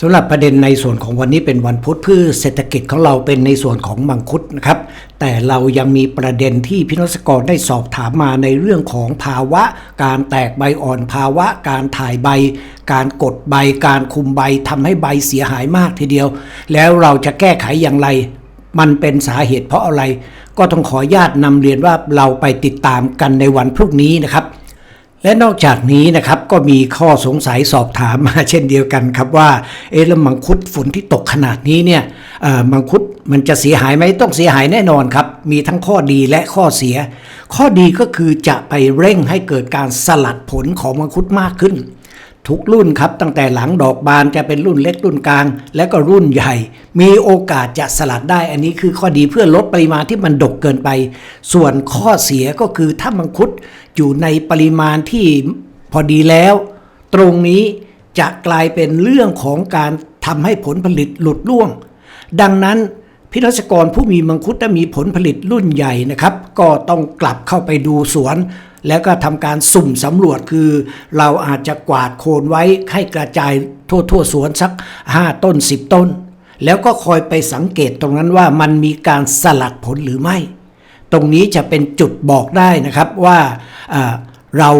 สำหรับประเด็นในส่วนของวันนี้เป็นวันพุธพืชเศรษฐกิจของเราเป็นในส่วนของมังคุดนะครับ แต่เรายังมีประเด็นที่พินศกรได้สอบถามมาในเรื่องของภาวะ การแตกใบอ่อนภาวะ การถ่ายใบ การกดใบ การคุมใบทำให้ใบเสียหายมากทีเดียว แล้วเราจะแก้ไขอย่างไร มันเป็นสาเหตุเพราะอะไร ก็ต้องขออนุญาตนำเรียนว่าเราไปติดตามกันในวันพรุ่งนี้นะครับ และนอกจากนี้นะครับก็มีข้อสงสัยสอบถามมาเช่นเดียวกันครับว่าเอ๊ะแล้วมังคุดฝนที่ตกขนาดนี้เนี่ยมังคุดมันจะเสียหายไหมต้องเสียหายแน่นอนครับ มีทั้งข้อดีและข้อเสีย ข้อดีก็คือจะไปเร่งให้เกิดการสลัดผลของมังคุดมากขึ้น ทุกรุ่นครับ ตั้งแต่หลังดอกบานจะเป็นรุ่นเล็กรุ่นกลาง และก็รุ่นใหญ่ มีโอกาสจะสลัดได้ อันนี้คือข้อดีเพื่อลดปริมาณที่มันดกเกินไป ส่วนข้อเสียก็คือถ้ามังคุดอยู่ในปริมาณที่พอดีแล้ว ตรงนี้จะกลายเป็นเรื่องของการทำให้ผลผลิตหลุดร่วง ดังนั้นพิรัชกรผู้มีมังคุดและมีผลผลิตรุ่นใหญ่นะครับ ก็ต้องกลับเข้าไปดูสวน แล้วก็ทำการสุ่มสำรวจคือ เราอาจจะกวาดโคนไว้ให้กระจายทั่วทั่วๆสวนสัก 5 ต้น 10 ต้น แล้วก็คอยไปสังเกตตรงนั้นว่ามันมีการสลัดผลหรือไม่ ตรงนี้จะเป็นจุดบอกได้นะครับว่าเรา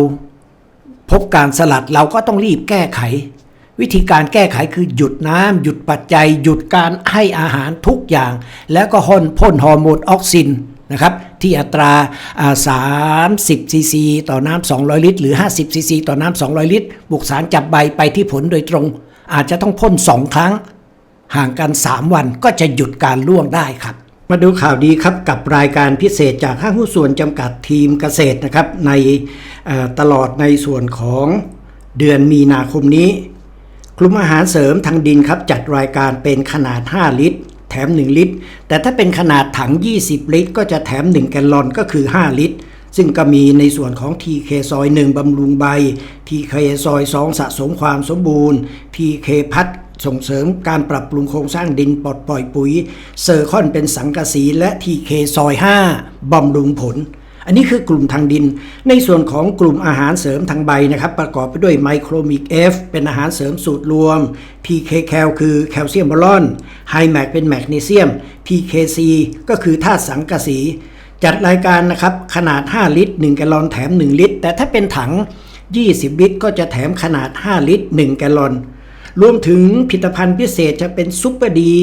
พบการสลัดเราก็ต้องรีบแก้ไข วิธีการแก้ไขคือหยุดน้ำหยุดปัจจัย หยุดการให้อาหารทุกอย่าง แล้วก็พ่นพ่นฮอร์โมนออกซิน นะครับที่อัตรา 30 ซีซี ต่อน้ำ200 ลิตร หรือ 50 ซีซี ต่อน้ำ200 ลิตร บุกสารจับใบไปที่ผลโดยตรง อาจจะต้องพ่น 2 ครั้ง ห่างกัน 3 วันก็จะหยุดการล่วงได้ครับ มาดูข่าวดีครับกับรายการพิเศษจากห้างหุ้นส่วนจำกัดทีมเกษตรนะครับในตลอดในส่วนของเดือนมีนาคมนี้ กลุ่มอาหารเสริมทางดินครับจัดรายการเป็นขนาด 5 ลิตร แถม 1 ลิตร แต่ถ้าเป็นขนาดถัง 20 ลิตร ก็จะแถม 1 แกลลอนก็คือ 5 ลิตร ซึ่งก็มีในส่วนของ TK ซอย 1บำรุงใบ TK ซอย 2 สะสมความสมบูรณ์ TK พัดส่งเสริมการปรับปรุงโครงสร้างดินปลดปล่อยปุ๋ย เซอร์คอนเป็นสังกะสีและ TK ซอย 5บำรุงผล อันนี้คือกลุ่มทางดิน ในส่วนของกลุ่มอาหารเสริมทางใบนะครับ ประกอบไปด้วยไมโครมิก F เป็นอาหารเสริมสูตรรวม PK แคลคือแคลเซียมบอลอนไฮแมกเป็นแมกนีเซียม PKC ก็คือธาตุสังกะสี จัดรายการนะครับ ขนาด 5 ลิตร 1 แกลลอนแถม 1 ลิตร แต่ถ้าเป็นถัง 20 ลิตร ก็จะแถมขนาด 5 ลิตร 1 แกลลอน รวมถึงผลิตภัณฑ์พิเศษจะเป็นซุปเปอร์ดี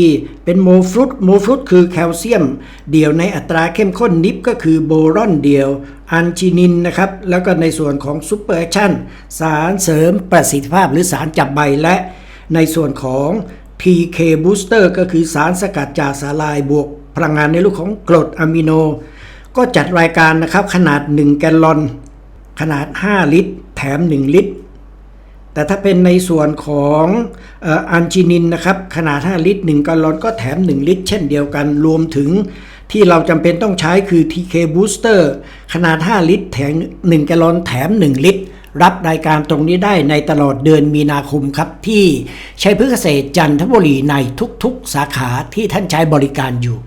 เป็นโมฟรุต โมฟรุตคือแคลเซียม เดียวในอัตราเข้มข้นนิบก็คือโบรอนเดียว อันจินินนะครับ แล้วก็ในส่วนของซุปเปอร์แอคชั่น สารเสริมประสิทธิภาพหรือสารจับใบและในส่วนของ PK Booster ก็คือสารสกัดจากสาลายบวกพลังงานในรูปของกรดอะมิโน ก็จัดรายการนะครับขนาด 1 แกลลอน ขนาด 5 ลิตร แถม 1 ลิตร แต่ถ้าเป็นในส่วนของเอ่ออันจินินนะครับขนาด 5 ลิตร 1กลลอนก็แถม 1 ลิตร เช่นเดียวกันรวมถึงที่เราจำเป็นต้องใช้คือ TK Booster ขนาด 5 ลิตร แถม 1กลลอนแถม 1 ลิตร รับรายการตรงนี้ได้ในตลอดเดือนมีนาคมครับ ที่ใช้พืชเกษตรจันทบุรีในทุกๆ สาขาที่ท่านใช้บริการอยู่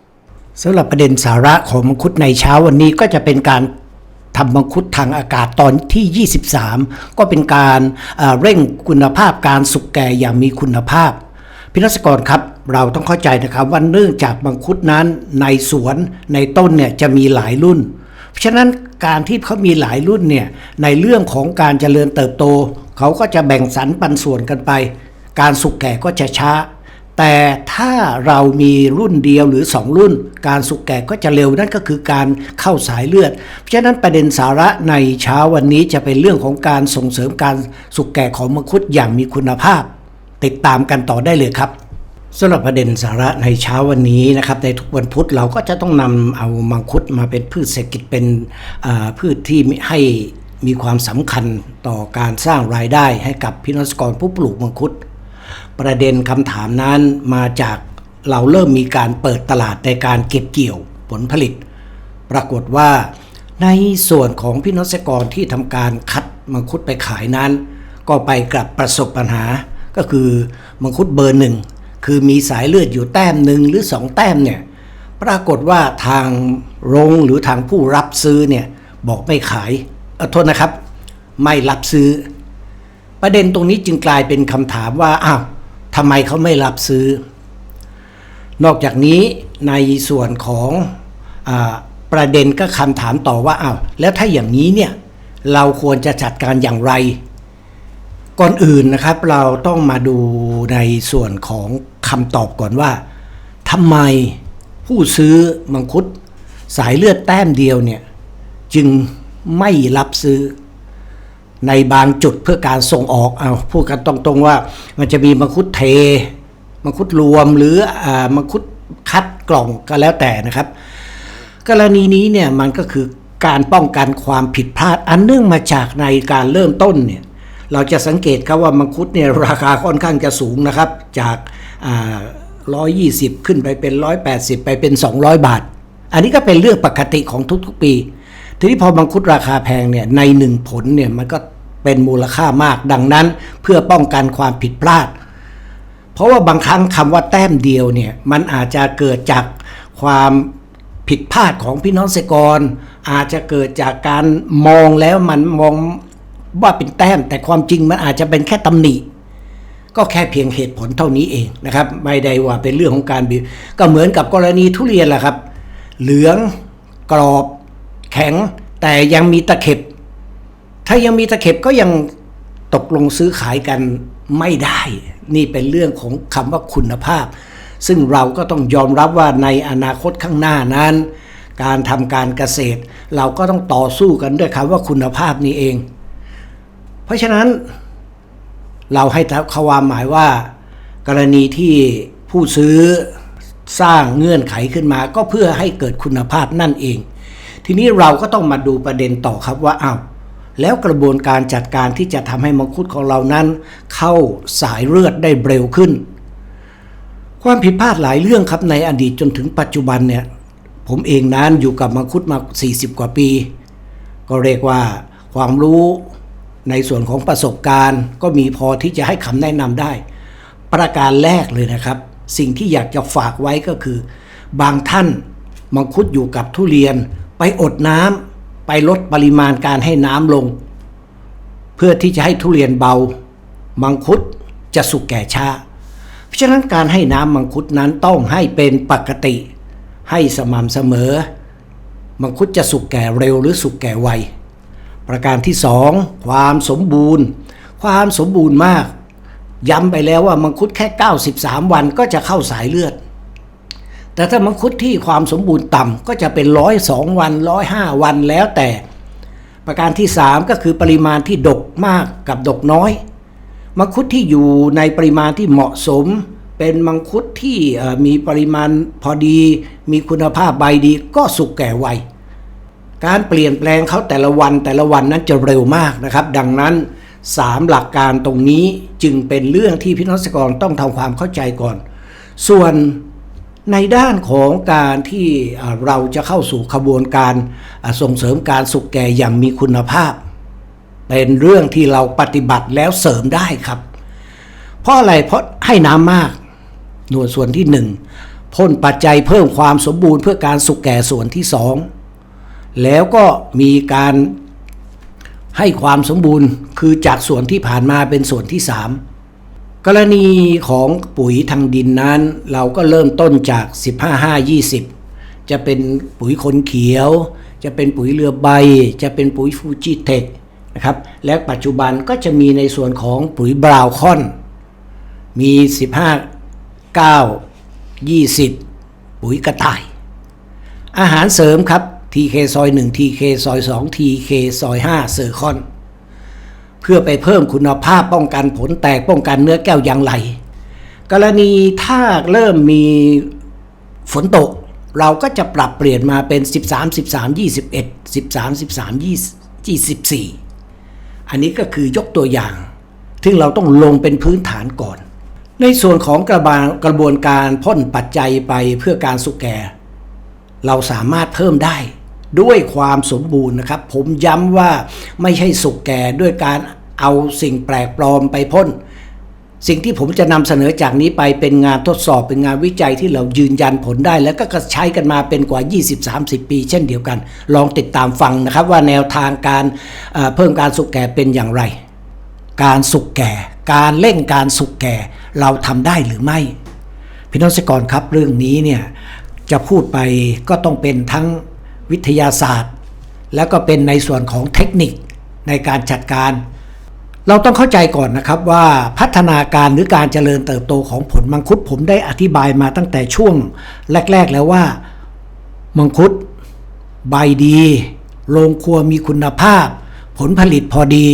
สำหรับประเด็นสาระของมังคุดในเช้าวันนี้ก็จะเป็นการ ทำมังคุดทางอากาศตอนที่ 23 ก็เป็นการเอ่อเร่งคุณภาพการสุกแก่อย่างมีคุณภาพ พิรัศกรครับเราต้องเข้าใจนะครับว่าเนื่องจากมังคุดนั้นในสวนในต้นเนี่ยจะมีหลายรุ่น เพราะฉะนั้นการที่เขามีหลายรุ่นเนี่ยในเรื่องของการเจริญเติบโต เขาก็จะแบ่งสรรปันส่วนกันไป การสุกแก่ก็จะช้า แต่ถ้าเรามีรุ่นเดียวหรือ 2 รุ่น การสุกแก่ก็จะเร็วนั่นก็คือการเข้าสายเลือด เพราะฉะนั้นประเด็นสาระในเช้าวันนี้จะเป็นเรื่องของการส่งเสริมการสุกแก่ของมังคุดอย่างมีคุณภาพ ติดตามกันต่อได้เลยครับสำหรับประเด็นสาระในเช้าวันนี้นะครับในทุกวันพุธเราก็จะต้องนำเอามังคุดมาเป็นพืชเศรษฐกิจเป็นพืชที่ให้มีความสำคัญต่อการสร้างรายได้ให้กับพี่น้องเกษกรผู้ปลูกมังคุด ประเด็นคำถามนั้นมาจากเราเริ่มมีการเปิดตลาดในการเก็บเกี่ยวผลผลิต ปรากฏว่า ในส่วนของพี่น้องเกรที่ทำการคัดมังคุดไปขายนั้น ก็ไปกลับประสบปัญหา ก็คือมังคุดเบอร์หนึ่งคือมีสายเลือดอยู่แต้มหนึ่งหรือสองแต้มเนี่ยปรากฏว่าทางโรงหรือทางผู้รับซื้อเนี่ยบอกไม่ขายอโทษนะครับ ไม่รับซื้อ ประเด็นตรงนี้จึงกลายเป็นคำถามว่าอ้าวทำไมเขาไม่รับซื้อ นอกจากนี้ในส่วนของอประเด็นก็คำถามต่อว่าอ้าวแล้วถ้าอย่างนี้เนี่ยเราควรจะจัดการอย่างไร ก่อนอื่นนะครับเราต้องมาดูในส่วนของคำตอบก่อนว่าทำไมผู้ซื้อมังคุดสายเลือดแต้มเดียวเนี่ยจึงไม่รับซื้อ ในบางจุดเพื่อการส่งออกเอาพูดกันตรงๆว่า มันจะมีมังคุดเท มังคุดรวมหรืออมังคุดคัดกล่องก็แล้วแต่นะครับ กรณีนี้เนี่ยมันก็คือการป้องกันความผิดพลาดอันเนื่องมาจากในการเริ่มต้นเนี่ยเราจะสังเกตครับว่ามังคุดเนี่ยราคาค่อนข้างจะสูงนะครับ จากร้อยยี่สิบขึ้นไปเป็นร้อยแปดสิบไปเป็น 200 บาท อันนี้ก็เป็นเรื่องปกติของทุกๆปี ทีนี้พอมังคุดราคาแพงเนี่ยในหนึ่งผลเนี่ยมันก็เป็นมูลค่ามากดังนั้นเพื่อป้องกันความผิดพลาด เพราะว่าบางครั้งคำว่าแต้มเดียวเนี่ยมันอาจจะเกิดจากความผิดพลาดของพี่น้องเกษตรกร อาจจะเกิดจากการมองแล้วมันมองว่าเป็นแต้มแต่ความจริงมันอาจจะเป็นแค่ตำหนิก็แค่เพียงเหตุผลเท่านี้เองนะครับ ไม่ได้ว่าเป็นเรื่องของการบีบก็เหมือนกับกรณีทุเรียนแหละครับ เหลืองกรอบ แข็งแต่ยังมีตะเข็บ ถ้ายังมีตะเข็บก็ยังตกลงซื้อขายกันไม่ได้ นี่เป็นเรื่องของคำว่าคุณภาพ ซึ่งเราก็ต้องยอมรับว่าในอนาคตข้างหน้านั้น การทำการเกษตร เราก็ต้องต่อสู้กันด้วยคำว่าคุณภาพนี้เอง เพราะฉะนั้น เราให้ความหมายว่า กรณีที่ผู้ซื้อสร้างเงื่อนไขขึ้นมาก็เพื่อให้เกิดคุณภาพนั่นเอง ทีนี้เราก็ต้องมาดูประเด็นต่อครับว่าอ้าวแล้วกระบวนการจัดการที่จะทำให้มังคุดของเรานั้น เข้าสายเลือดได้เร็วขึ้น ความผิดพลาดหลายเรื่องครับในอดีตจนถึงปัจจุบันเนี่ยผมเองนั้นอยู่กับมังคุดมา 40 กว่าปี ก็เรียกว่าความรู้ในส่วนของประสบการณ์ ก็มีพอที่จะให้คำแนะนำได้ ประการแรกเลยนะครับ สิ่งที่อยากจะฝากไว้ก็คือ บางท่านมังคุดอยู่กับทุเรียน ไปอดน้ำไปลดปริมาณการให้น้ำลง เพื่อที่จะให้ทุเรียนเบา มังคุดจะสุกแก่ช้า เพราะฉะนั้นการให้น้ำมังคุดนั้นต้องให้เป็นปกติ ให้สม่ำเสมอ มังคุดจะสุกแก่เร็วหรือสุกแก่ไวประการที่สองความสมบูรณ์ ความสมบูรณ์มาก ย้ำไปแล้วว่ามังคุดแค่ 93 วันก็จะเข้าสายเลือด แต่ถ้ามังคุดที่ความสมบูรณ์ต่ำก็จะเป็นร้อยสองวันร้อยห้าวันแล้วแต่ ประการที่ 3 ก็คือปริมาณที่ดกมากกับดกน้อย มังคุดที่อยู่ในปริมาณที่เหมาะสม เป็นมังคุดที่มีปริมาณพอดี มีคุณภาพใบดีก็สุกแก่ไวการเปลี่ยนแปลงเขาแต่ละวันแต่ละวันนั้นจะเร็วมากนะครับ ดังนั้น 3 หลักการตรงนี้จึงเป็นเรื่องที่พี่น้องเกษกรต้องทำความเข้าใจก่อน ส่วน ในด้านของการที่เราจะเข้าสู่ขบวนการส่งเสริมการสุกแก่อย่างมีคุณภาพ เป็นเรื่องที่เราปฏิบัติแล้วเสริมได้ครับ เพราะอะไรเพราะให้น้ำมาก หน่วยส่วนที่หนึ่งพ่นปัจจัยเพิ่มความสมบูรณ์เพื่อการสุกแก่ส่วนที่สองแล้วก็มีการให้ความสมบูรณ์คือจากส่วนที่ผ่านมาเป็นส่วนที่สาม กรณีของปุ๋ยทางดินนั้น เราก็เริ่มต้นจาก 15 5 20 จะเป็นปุ๋ยคนเขียว จะเป็นปุ๋ยเรือใบ จะเป็นปุ๋ยฟูจิเทคนะครับและปัจจุบันก็จะมีในส่วนของปุ๋ยบราวคอน มี 15 9 20 ปุ๋ยกระต่าย อาหารเสริมครับ TK ซอย1 TK ซอย2 TK ซอย5เซอร์คอน พื่อไปเพิ่มคุณภาพป้องกันผลแตกป้องกันเนื้อแก้วยางไหล กรณีถ้าเริ่มมีฝนตก เราก็จะปรับเปลี่ยนมาเป็น 13 13 21 13 13 24 อันนี้ก็คือยกตัวอย่าง ซึ่งเราต้องลงเป็นพื้นฐานก่อน ในส่วนของกระบานกระบวนการพ่นปัจจัยไปเพื่อการสุกแก่ เราสามารถเพิ่มได้ด้วยความสมบูรณ์นะครับ ผมย้ำว่าไม่ใช่สุกแก่ด้วยการ เอาสิ่งแปลกปลอมไปพ่น สิ่งที่ผมจะนำเสนอจากนี้ไปเป็นงานทดสอบเป็นงานวิจัยที่เรายืนยันผลได้ แล้วก็ใช้กันมาเป็นกว่า 20-30 ปี เช่นเดียวกัน ลองติดตามฟังนะครับว่าแนวทางการเอ่อเพิ่มการสุกแก่เป็นอย่างไร การสุกแก่ การเร่งการสุกแก่ เราทำได้หรือไม่พี่น้องเกษตรกรครับเรื่องนี้เนี่ยจะพูดไปก็ต้องเป็นทั้งวิทยาศาสตร์ แล้วก็เป็นในส่วนของเทคนิคในการจัดการ เราต้องเข้าใจก่อนนะครับว่าพัฒนาการหรือการเจริญเติบโตของผลมังคุดผมได้อธิบายมาตั้งแต่ช่วงแรก ๆ แล้วว่า มังคุดใบดีโรงครัวมีคุณภาพ ผลผลิตพอดี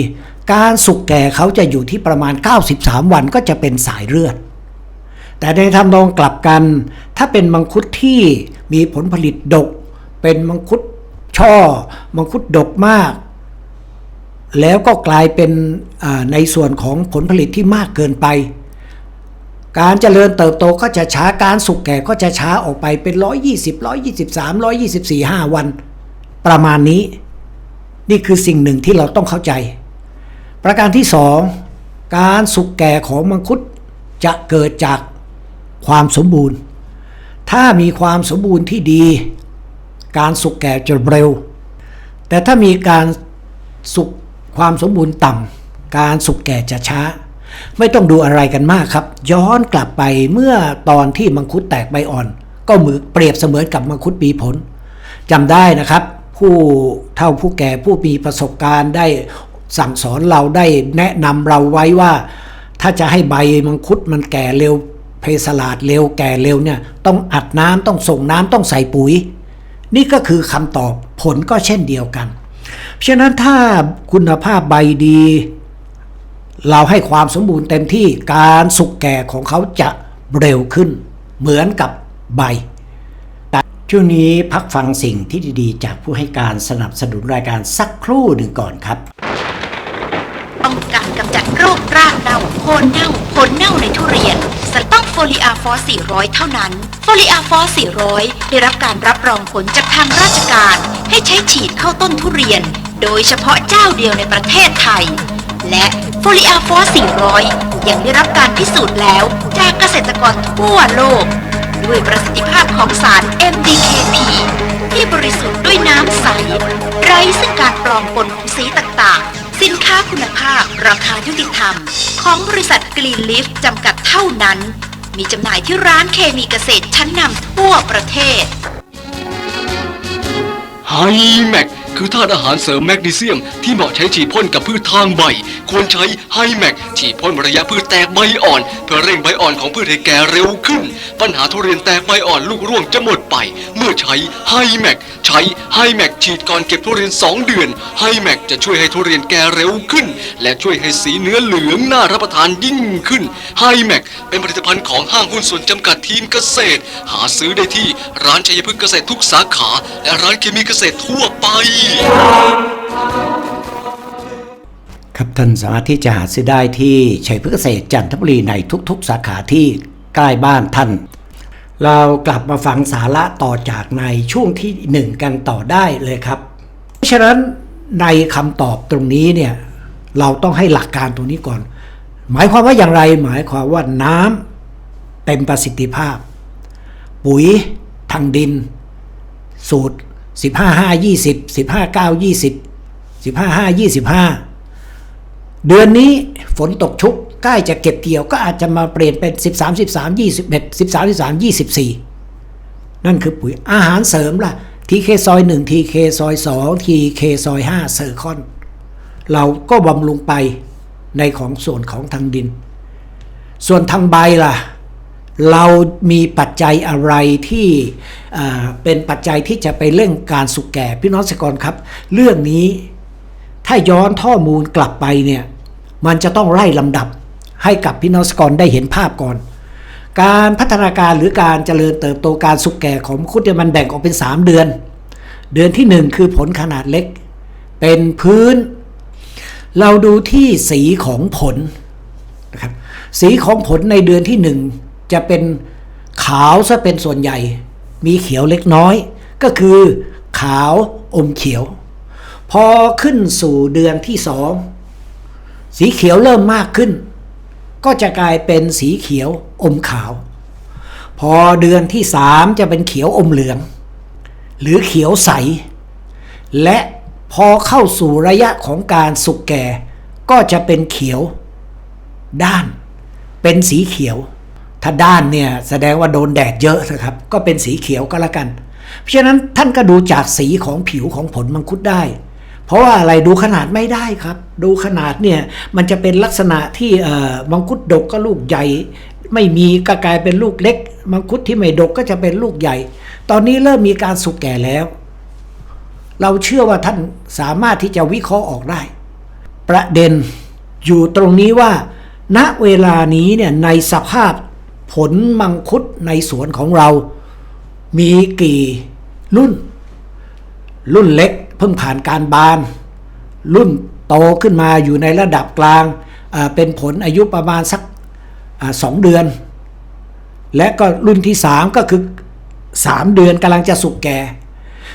การสุกแก่เขาจะอยู่ที่ประมาณ 93 วันก็จะเป็นสายเลือด แต่ในทำนองกลับกัน ถ้าเป็นมังคุดที่มีผลผลิตดก เป็นมังคุดช่อ มังคุดดกมาก แล้วก็กลายเป็นในส่วนของผลผลิตที่มากเกินไป การเจริญเติบโตก็จะช้าการสุกแก่ก็จะช้าออกไปเป็น 120 123 124 5 วัน ประมาณนี้ นี่คือสิ่งหนึ่งที่เราต้องเข้าใจ ประการที่สองการสุกแก่ของมังคุดจะเกิดจากความสมบูรณ์ ถ้ามีความสมบูรณ์ที่ดี การสุกแก่จะเร็ว แต่ถ้ามีการสุก ความสมบูรณ์ต่ำการสุกแก่จะช้า ไม่ต้องดูอะไรกันมากครับ ย้อนกลับไปเมื่อตอนที่มังคุดแตกใบอ่อน ก็เหมือนเปรียบเสมือนกับมังคุดปีผลจำได้นะครับ ผู้เท่าผู้แก่ผู้มีประสบการณ์ได้สั่งสอนเราได้แนะนำเราไว้ว่า ถ้าจะให้ใบมังคุดมันแก่เร็วเพสลาดเร็วแก่เร็วเนี่ยต้องอัดน้ำต้องส่งน้ำต้องใส่ปุ๋ย นี่ก็คือคำตอบผลก็เช่นเดียวกัน ฉะนั้นถ้าคุณภาพใบดี เราให้ความสมบูรณ์เต็มที่การสุกแก่ของเขาจะเร็วขึ้น เหมือนกับใบแต่ช่วงนี้พักฟังสิ่งที่ดีๆ จากผู้ให้การสนับสนุนรายการสักครู่หนึ่งก่อนครับต้องการกำจัดโรครากเน่าโคนเน่าผลเน่าในทุเรียนจะต้องโฟลิอาฟอส400 เท่านั้น โฟลิอาฟอส400 ได้รับการรับรองผลจากทางราชการ ให้ใช้ฉีดเข้าต้นทุเรียน โดยเฉพาะเจ้าเดียวในประเทศไทย และโฟลิอาฟอส400 ยังได้รับการพิสูจน์แล้วจากเกษตรกรทั่วโลก ด้วยประสิทธิภาพของสาร MDKP ที่บริสุทธิ์ด้วยน้ำใส ไร้ซึ่งการปลอมปนของสีต่างๆ สินค้าคุณภาพราคายุติธรรม ของบริษัทกรีนลิฟจำกัดเท่านั้น มีจำหน่ายที่ร้านเคมีเกษตรชั้นนำทั่วประเทศไฮแม็ก คือธาตุอาหารเสริมแมกนีเซียม ที่เหมาะใช้ฉีดพ่นกับพืชทางใบ ควรใช้ไฮแมกฉีดพ่นระยะพืชแตกใบอ่อน เพื่อเร่งใบอ่อนของพืชให้แก่เร็วขึ้น ปัญหาทุเรียนแตกใบอ่อนลูกร่วงจะหมดไป เมื่อใช้ไฮแมกใช้ไฮแมกฉีดก่อนเก็บทุเรียน 2 เดือนไฮแมกจะช่วยให้ทุเรียนแก่เร็วขึ้น และช่วยให้สีเนื้อเหลืองน่ารับประทานยิ่งขึ้นไฮแมกเป็นผลิตภัณฑ์ของห้างหุ้นส่วนจำกัดทีมเกษตร หาซื้อได้ที่ร้านชัยพฤกษ์เกษตรทุกสาขา และร้านเคมีเกษตรทั่วไปครับท่านสามารถที่จะหาซื้อได้ที่ชัยพฤกษเกษตรจันทบุรีในทุกๆ สาขาที่ใกล้บ้านท่าน เรากลับมาฟังสาระต่อจากในช่วงที่หนึ่งกันต่อได้เลยครับ เพราะฉะนั้นในคำตอบตรงนี้เนี่ยเราต้องให้หลักการตรงนี้ก่อน หมายความว่าอย่างไร หมายความว่าน้ำเต็มประสิทธิภาพ ปุ๋ยทางดิน สูตร 15 5 20 15 9 20 15 5 25เดือนนี้ฝนตกชุกใกล้จะเก็บเกี่ยวก็อาจจะมาเปลี่ยนเป็น13 13 21 13 13 24นั่นคือปุ๋ยอาหารเสริมล่ะ TK ซอย1 TK ซอย2 TK ซอย5เซอร์คอน เราก็บำรุงไปในของส่วนของทางดิน ส่วนทางใบล่ะ เรามีปัจจัยอะไรที่เป็นปัจจัยที่จะไปเร่งการสุกแก่พี่น้องเกษตรกรครับ เรื่องนี้ถ้าย้อนข้อมูลกลับไปเนี่ยมันจะต้องไล่ลำดับให้กับพี่น้องเกษตรกรได้เห็นภาพก่อน การพัฒนาการหรือการเจริญเติบโตการสุกแก่ของคุดเนี่ยมันแบ่งออกเป็น 3 เดือน เดือนทีหนึ่1 คือผลขนาดเล็ก เป็นพื้น เราดูที่สีของผลนะครับสีของผลในเดือนที่หนึ่ง จะเป็นขาวซะเป็นส่วนใหญ่ มีเขียวเล็กน้อย ก็คือขาวอมเขียว พอขึ้นสู่เดือนที่สองสีเขียวเริ่มมากขึ้น ก็จะกลายเป็นสีเขียวอมขาว พอเดือนที่สามจะเป็นเขียวอมเหลือง หรือเขียวใส และพอเข้าสู่ระยะของการสุกแก่ ก็จะเป็นเขียว ด้าน เป็นสีเขียว ถ้าด้านเนี่ยแสดงว่าโดนแดดเยอะนะครับ ก็เป็นสีเขียวก็แล้วกัน เพราะฉะนั้นท่านก็ดูจากสีของผิวของผลมังคุดได้ เพราะว่าอะไรดูขนาดไม่ได้ครับ ดูขนาดเนี่ยมันจะเป็นลักษณะที่เอ่อมังคุดดกก็ลูกใหญ่ ไม่มีก็กลายเป็นลูกเล็ก มังคุดที่ไม่ดกก็จะเป็นลูกใหญ่ ตอนนี้เริ่มมีการสุกแก่แล้ว เราเชื่อว่าท่านสามารถที่จะวิเคราะห์ออกได้ ประเด็นอยู่ตรงนี้ว่าณเวลานี้เนี่ยในสภาพ ผลมังคุดในสวนของเรา มีกี่รุ่น รุ่นเล็กเพิ่งผ่านการบาน รุ่นโตขึ้นมาอยู่ในระดับกลาง เป็นผลอายุประมาณสักสองเดือน และก็รุ่นที่สามก็คือสามเดือนกำลังจะสุกแก่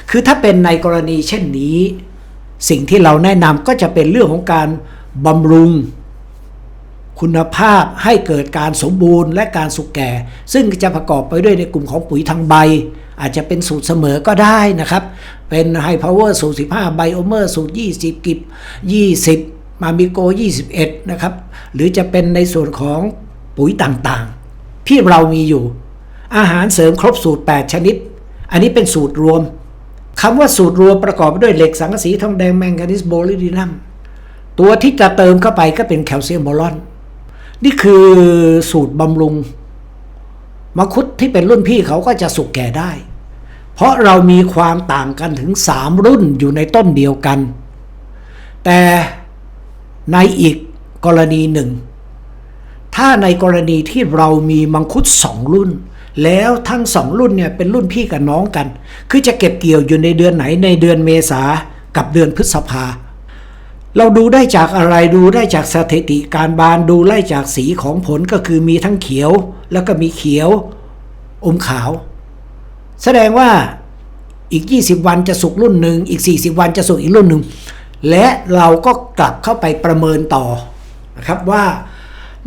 คือถ้าเป็นในกรณีเช่นนี้ สิ่งที่เราแนะนำก็จะเป็นเรื่องของการบำรุง คุณภาพให้เกิดการสมบูรณ์และการสุกแก่ ซึ่งจะประกอบไปด้วยในกลุ่มของปุ๋ยทางใบ อาจจะเป็นสูตรเสมอก็ได้นะครับ เป็นไฮพาวเวอร์สูตร 15 ไบโอเมอร์สูตร 20 กิบ 20 มามิโก 21 นะครับ หรือจะเป็นในส่วนของปุ๋ยต่างๆ ที่เรามีอยู่ อาหารเสริมครบสูตร 8 ชนิด อันนี้เป็นสูตรรวมคำว่าสูตรรวมประกอบไปด้วยเหล็กสังกะสีทองแดงแมงกานีสโบลิดินัมตัวที่จะเติมเข้าไปก็เป็นแคลเซียมโบรอน นี่คือสูตรบำรุง มังคุดที่เป็นรุ่นพี่เขาก็จะสุกแก่ได้ เพราะเรามีความต่างกันถึง3รุ่นอยู่ในต้นเดียวกัน แต่ในอีกกรณีหนึ่ง ถ้าในกรณีที่เรามีมังคุดสองรุ่น แล้วทั้งสองรุ่นเนี่ยเป็นรุ่นพี่กับน้องกัน คือจะเก็บเกี่ยวอยู่ในเดือนไหนในเดือนเมษากับเดือนพฤษภา เราดูได้จากอะไรดูได้จากสถิติการบานดูไล่จากสีของผลก็คือมีทั้งเขียวแล้วก็มีเขียวอมขาว แสดงว่าอีก 20 วันจะสุกรุ่นหนึ่งอีก 40 วันจะสุกอีกรุ่นหนึ่งและเราก็กลับเข้าไปประเมินต่อนะครับว่า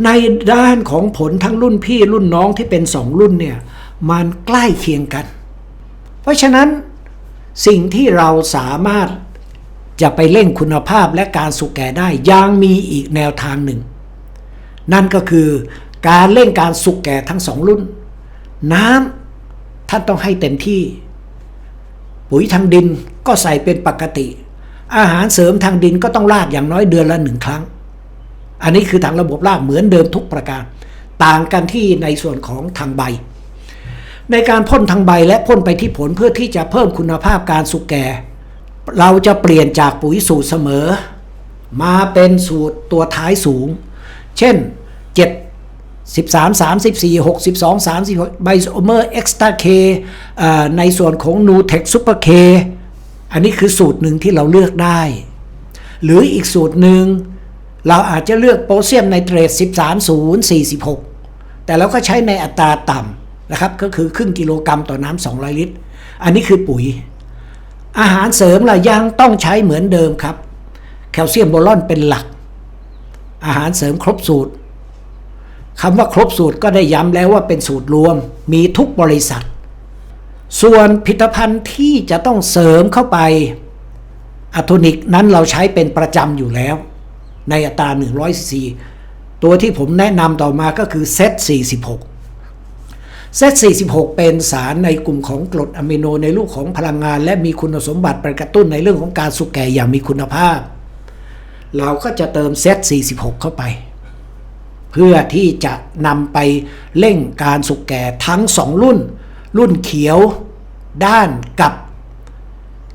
ในด้านของผลทั้งรุ่นพี่รุ่นน้องที่เป็นสองรุ่นเนี่ยมันใกล้เคียงกัน เพราะฉะนั้นสิ่งที่เราสามารถ จะไปเร่งคุณภาพและการสุกแก่ได้ยังมีอีกแนวทางหนึ่ง นั่นก็คือการเร่งการสุกแก่ทั้งสองรุ่น น้ำท่านต้องให้เต็มที่ ปุ๋ยทางดินก็ใส่เป็นปกติ อาหารเสริมทางดินก็ต้องราดอย่างน้อยเดือนละหนึ่งครั้ง อันนี้คือทางระบบรากเหมือนเดิมทุกประการ ต่างกันที่ในส่วนของทางใบ ในการพ่นทางใบและพ่นไปที่ผลเพื่อที่จะเพิ่มคุณภาพการสุกแก่ เราจะเปลี่ยนจากปุ๋ยสูตรเสมอ มาเป็นสูตรตัวท้ายสูง เช่น 7 13 34 62 36ไบโอเมอร์เอ็กซ์ตาเคในส่วนของนูเทคซูเปอร์เคอันนี้คือสูตรหนึ่งที่เราเลือกได้ หรืออีกสูตรหนึ่งเราอาจจะเลือกโพแทสเซียมไนเตรต 13 0 46 แต่เราก็ใช้ในอัตราต่ำนะครับ ก็คือครึ่งกิโลกรัมต่อน้ำ200 ลิตร อันนี้คือปุ๋ย อาหารเสริมเรายังต้องใช้เหมือนเดิมครับ แคลเซียมโบรอนเป็นหลัก อาหารเสริมครบสูตรคำว่าครบสูตรก็ได้ย้ำแล้วว่าเป็นสูตรรวม มีทุกบริษัท ส่วนผลิตภัณฑ์ที่จะต้องเสริมเข้าไปอะโทนิกนั้นเราใช้เป็นประจำอยู่แล้ว ในอัตรา100ซีตัวที่ผมแนะนำต่อมาก็คือเซต46 เซต46 เป็นสารในกลุ่มของกรดอะมิโนในรูปของพลังงาน และมีคุณสมบัติไปกระตุ้นในเรื่องของการสุกแก่อย่างมีคุณภาพ เราก็จะเติมเซต46 เข้าไป เพื่อที่จะนำไปเร่งการสุกแก่ทั้งสองรุ่น รุ่นเขียวด้านกับ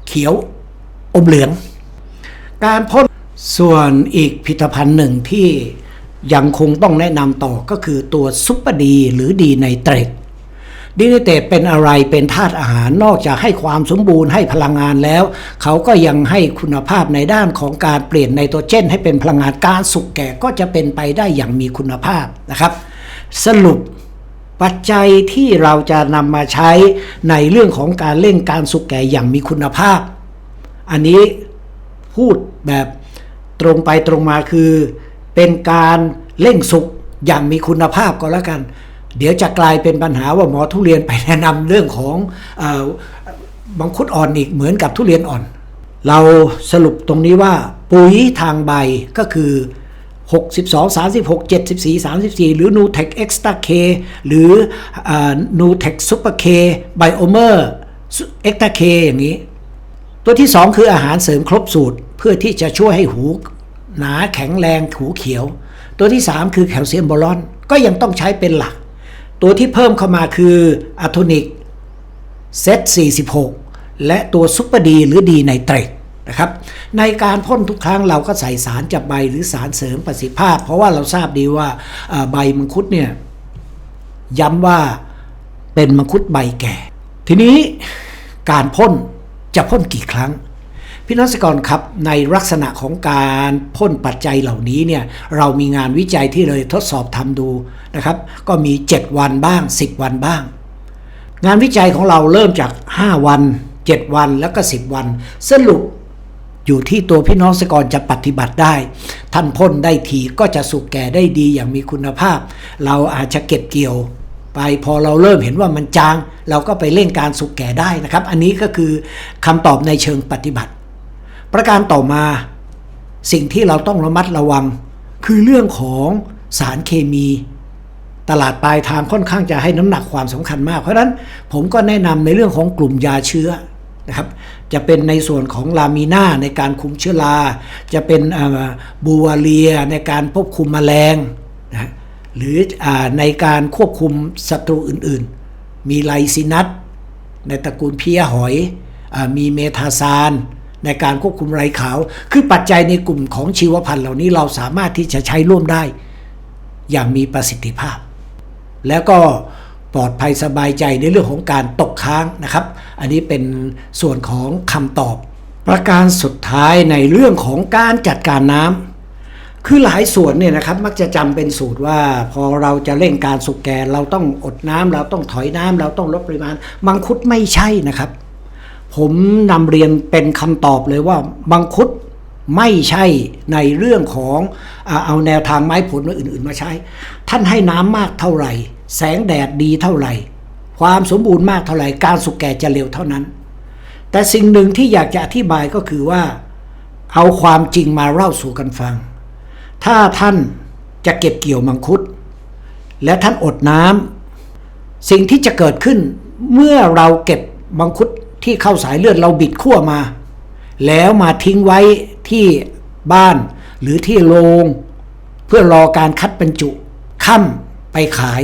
เขียวอมเหลือง การพ่นส่วนอีกผลิตภัณฑ์หนึ่งที่ยังคงต้องแนะนำต่อก็คือตัวซุปเปอร์ดีหรือดีไนเตรต ดีไนเตตเป็นอะไรเป็นธาตุอาหารนอกจากให้ความสมบูรณ์ให้พลังงานแล้ว เขาก็ยังให้คุณภาพในด้านของการเปลี่ยนไนโตรเจน ให้เป็นพลังงานการสุกแก่ก็จะเป็นไปได้อย่างมีคุณภาพนะครับ สรุปปัจจัยที่เราจะนำมาใช้ในเรื่องของการเร่งการสุกแก่อย่างมีคุณภาพ อันนี้พูดแบบตรงไปตรงมาคือ เป็นการเร่งสุกอย่างมีคุณภาพก็แล้วกัน เดี๋ยวจะกลายเป็นปัญหาว่าหมอทุเรียนไปแนะนำเรื่องของเออมังคุดอ่อนอีกเหมือนกับทุเรียนอ่อน เราสรุปตรงนี้ว่าปุ๋ยทางใบก็คือ62 36 74 34 หรือ n u t e c Extra K หรือ n u t e c Super K Biomer Extra K อย่างนี้ ตัวที่ 2 คืออาหารเสริมครบสูตร เพื่อที่จะช่วยให้หูหนาแข็งแรงหูเขียว ตัวที่ 3 คือแคลเซียมบอลอน ก็ยังต้องใช้เป็นหลัก ตัวที่เพิ่มเข้ามาคืออะโทนิกเซต46 และตัวซุปเปอร์ดีหรือดีไนเตรตนะครับในการพ่นทุกครั้งเราก็ใส่สารจับใบหรือสารเสริมประสิทธิภาพ เพราะว่าเราทราบดีว่าใบมังคุดเนี่ยย้ำว่าเป็นมังคุดใบแก่ ทีนี้การพ่นจะพ่นกี่ครั้ง พี่นักกรครับในลักษณะของการพ่นปัจจัยเหล่านี้เนี่ยเรามีงานวิจัยที่เลยทดสอบทำดูนะครับ ก็มี 7 วันบ้าง 10 วันบ้าง งานวิจัยของเราเริ่มจาก 5 วัน 7 วันแล้วก็ 10 วัน สรุปอยู่ที่ตัวพี่น้องเกรกรจะปฏิบัติได้ ท่านพ่นได้ทีก็จะสุกแก่ได้ดีอย่างมีคุณภาพ เราอาจจะเก็บเกี่ยวไปพอเราเริ่มเห็นว่ามันจาง เราก็ไปเร่งการสุกแก่ได้นะครับ อันนี้ก็คือคำตอบในเชิงปฏิบัติ ประการต่อมา สิ่งที่เราต้องระมัดระวัง คือเรื่องของสารเคมี ตลาดปลายทางค่อนข้างจะให้น้ำหนักความสำคัญมาก เพราะฉะนั้นผมก็แนะนำในเรื่องของกลุ่มยาเชื้อนะครับจะเป็นในส่วนของลามีนาในการคุมเชื้อรา จะเป็นบูวาเลียในการควบคุมแมลงนะหรืออในการควบคุมศัตรูอื่นๆ มีไลซินัสในตระกูลเพียหอยอมีเมทาซาน ในการควบคุมไรขาว คือปัจจัยในกลุ่มของชีวพันธุ์เหล่านี้เราสามารถที่จะใช้ร่วมได้ อย่างมีประสิทธิภาพ แล้วก็ปลอดภัยสบายใจในเรื่องของการตกค้างนะครับ อันนี้เป็นส่วนของคำตอบ ประการสุดท้ายในเรื่องของการจัดการน้ำคือหลายส่วนเนี่ยนะครับมักจะจำเป็นสูตรว่า พอเราจะเร่งการสุกแกเราต้องอดน้ำเราต้องถอยน้ำเราต้องลดปริมาณมังคุดไม่ใช่นะครับ ผมนำเรียนเป็นคำตอบเลยว่ามังคุดไม่ใช่ในเรื่องของเอาแนวทางไม้ผลอื่น ๆ มาใช้ ท่านให้น้ำมากเท่าไหร่ แสงแดดดีเท่าไหร่ ความสมบูรณ์มากเท่าไหร่ การสุกแก่จะเร็วเท่านั้น แต่สิ่งหนึ่งที่อยากจะอธิบายก็คือว่า เอาความจริงมาเล่าสู่กันฟัง ถ้าท่านจะเก็บเกี่ยวมังคุด และท่านอดน้ำสิ่งที่จะเกิดขึ้นเมื่อเราเก็บมังคุด ที่เข้าสายเลือดเราบิดขั้วมา แล้วมาทิ้งไว้ที่บ้านหรือที่โรงเพื่อรอการคัดบรรจุค่ำไปขาย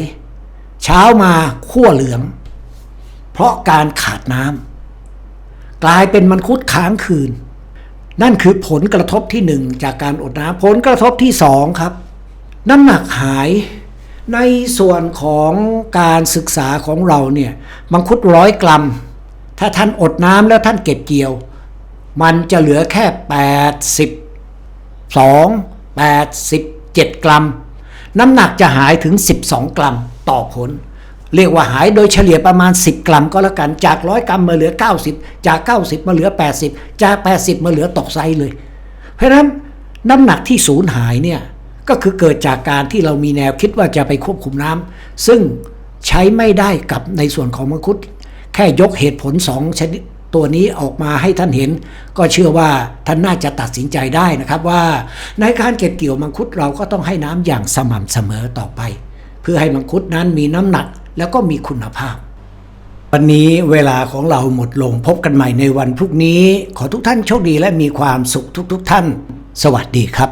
เช้ามาขั้วเหลือง เพราะการขาดน้ำกลายเป็นมังคุดค้างคืน นั่นคือผลกระทบที่หนึ่งจากการอดน้ำผลกระทบที่สองครับ น้ำหนักหายในส่วนของการศึกษาของเราเนี่ยมังคุดร้อยกรัม ถ้าท่านอดน้ำแล้วท่านเก็บเกี่ยว มันจะเหลือแค่ 82 87 กรัม น้ำหนักจะหายถึง 12 กรัมต่อผล เรียกว่าหายโดยเฉลี่ยประมาณ 10 กรัมก็แล้วกัน จาก 100 กรัมมาเหลือ 90 จาก 90 มาเหลือ 80 จาก 80 มาเหลือตกไซเลย เพราะฉะนั้นน้ำหนักที่สูญหายเนี่ยก็คือเกิดจากการที่เรามีแนวคิดว่าจะไปควบคุมน้ำซึ่งใช้ไม่ได้กับในส่วนของมังคุด แค่ยกเหตุผลสองชนิดตัวนี้ออกมาให้ท่านเห็น ก็เชื่อว่าท่านน่าจะตัดสินใจได้นะครับว่า ในการเก็บเกี่ยวมังคุดเราก็ต้องให้น้ำอย่างสม่ำเสมอต่อไป เพื่อให้มังคุดนั้นมีน้ำหนักแล้วก็มีคุณภาพ วันนี้เวลาของเราหมดลงพบกันใหม่ในวันพรุ่งนี้ ขอทุกท่านโชคดีและมีความสุขทุกๆท่าน สวัสดีครับ